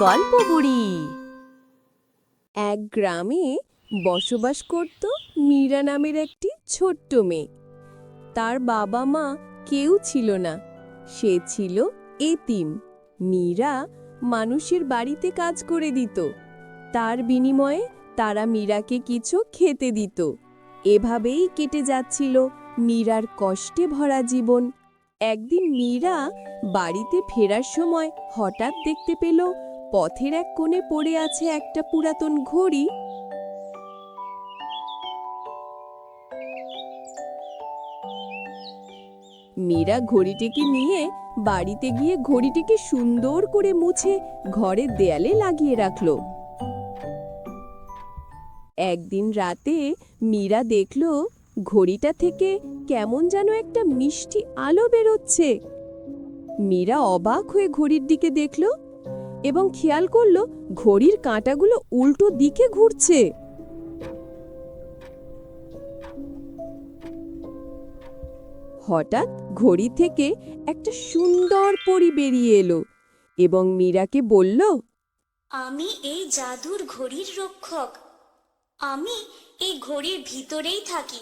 গল্প বুড়ি। এক গ্রামে বসবাস করত মীরা নামের একটি ছোট্ট মেয়ে। তার বাবা মা কেউ ছিল না, সে ছিল এতিম। মীরা মানুষের বাড়িতে কাজ করে দিত। তার বিনিময়ে তারা মীরাকে কিছু খেতে দিত। এভাবেই কেটে যাচ্ছিল মীরার কষ্টে ভরা জীবন। একদিন মীরা বাড়িতে ফেরার সময় হঠাৎ দেখতে পেল পথের এক কোণে পড়ে আছে একটা পুরাতন ঘড়ি। মীরা ঘড়িটিকে নিয়ে বাড়িতে গিয়ে ঘড়িটিকে সুন্দর করে মুছে ঘরের দেয়ালে লাগিয়ে রাখল। একদিন রাতে মীরা দেখল ঘড়িটা থেকে কেমন যেন একটা মিষ্টি আলো বেরোচ্ছে। মীরা অবাক হয়ে ঘড়ির দিকে দেখল এবং খেয়াল করল ঘড়ির কাঁটাগুলো উল্টো দিকে ঘুরছে। হঠাৎ ঘড়ি থেকে একটা সুন্দর পরি বেরিয়ে এলো এবং মীরাকে বলল, আমি এই জাদুর ঘড়ির রক্ষক। আমি এই ঘড়ির ভিতরেই থাকি।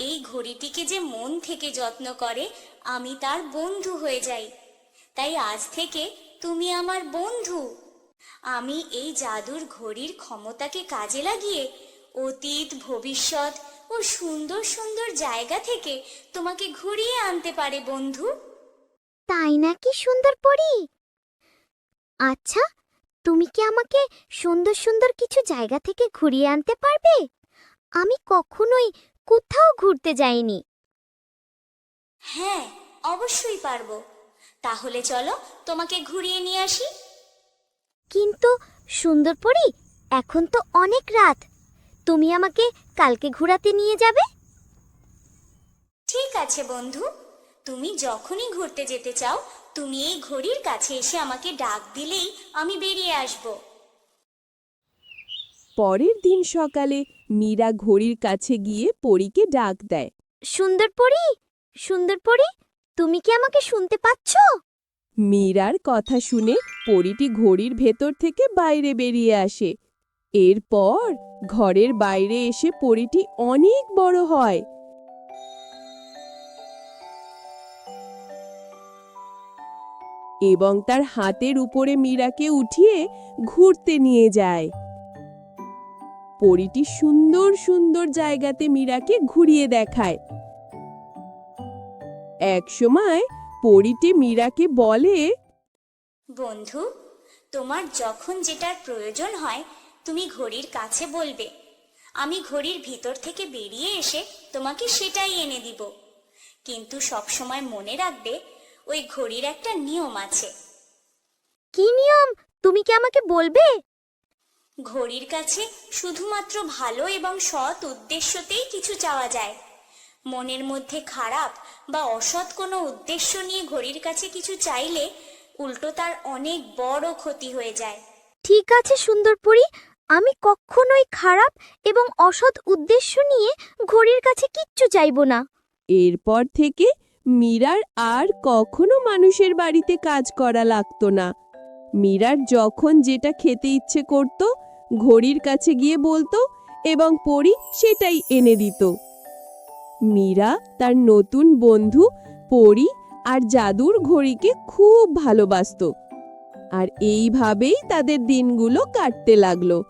এই ঘড়িটিকে যে মন থেকে যত্ন করে, আমি তার বন্ধু হয়ে যাই। তাই আজ থেকে তুমি আমার বন্ধু। আমি এই জাদুর ঘড়ির ক্ষমতাকে কাজে লাগিয়ে অতীত ভবিষ্যৎ ও সুন্দর সুন্দর জায়গা থেকে তোমাকে ঘুরিয়ে আনতে পারে বন্ধু। তাই নাকি সুন্দর পরি? আচ্ছা তুমি কি আমাকে সুন্দর সুন্দর কিছু জায়গা থেকে ঘুরিয়ে আনতে পারবে? আমি কখনোই কোথাও ঘুরতে যাইনি। হ্যাঁ অবশ্যই পারব। তাহলে চলো তোমাকে ঘুরিয়ে নিয়ে আসি। কিন্তু সুন্দর পরি এখন তো অনেক রাত। তুমি আমাকে কালকে ঘোরাতে নিয়ে যাবে? ঠিক আছে বন্ধু। তুমি যখনই ঘুরতে যেতে চাও তুমি এই ঘড়ির কাছে এসে আমাকে ডাক দিলেই আমি বেরিয়ে আসব। পরের দিন সকালে মীরা ঘড়ির কাছে গিয়ে পরীকে ডাক দেয়। সুন্দর পরি সুন্দর পরি তুমি কি আমাকে শুনতে পাচ্ছ? মীরার কথা শুনে পরিটি ঘড়ির ভেতর থেকে বাইরে বেরিয়ে আসে। এরপর ঘরের বাইরে এসে পরীটি অনেক বড় হয়। এবং তার হাতের উপরে মীরাকে উঠিয়ে ঘুরতে নিয়ে যায়। পরীটি সুন্দর সুন্দর জায়গাতে মীরাকে ঘুরিয়ে দেখায়। একসময় পরীটি মীরাকে বলে বন্ধু তোমার যখন যেটার প্রয়োজন হয় তুমি ঘড়ির কাছে বলবে। আমি ঘড়ির ভিতর থেকে বেরিয়ে এসে তোমাকে সেটাই এনে দিব। কিন্তু সবসময় মনে রাখবে ওই ঘড়ির একটা নিয়ম আছে। কি নিয়ম? তুমি কি আমাকে বলবে? ঘড়ির কাছে শুধুমাত্র ভালো এবং সৎ উদ্দেশ্যতেই কিছু চাওয়া যায়। মনের মধ্যে খারাপ বা অসৎ কোনো উদ্দেশ্য নিয়ে ঘড়ির কাছে কিছু চাইলে উল্টো তার অনেক বড় ক্ষতি হয়ে যায়। ঠিক আছে সুন্দরপুরি। আমি কখনোই খারাপ এবং অসৎ উদ্দেশ্য নিয়ে ঘড়ির কাছে কিচ্ছু চাইব না। এরপর থেকে মীরার আর কখনো মানুষের বাড়িতে কাজ করা লাগতো না। মীরার যখন যেটা খেতে ইচ্ছে করত ঘড়ির কাছে গিয়ে বলতো এবং পরি সেটাই এনে দিত। মীরা তার নতুন বন্ধু, পরি আর জাদুর ঘড়িকে খুব ভালোবাসত। আর এইভাবেই তাদের দিনগুলো কাটতে লাগল।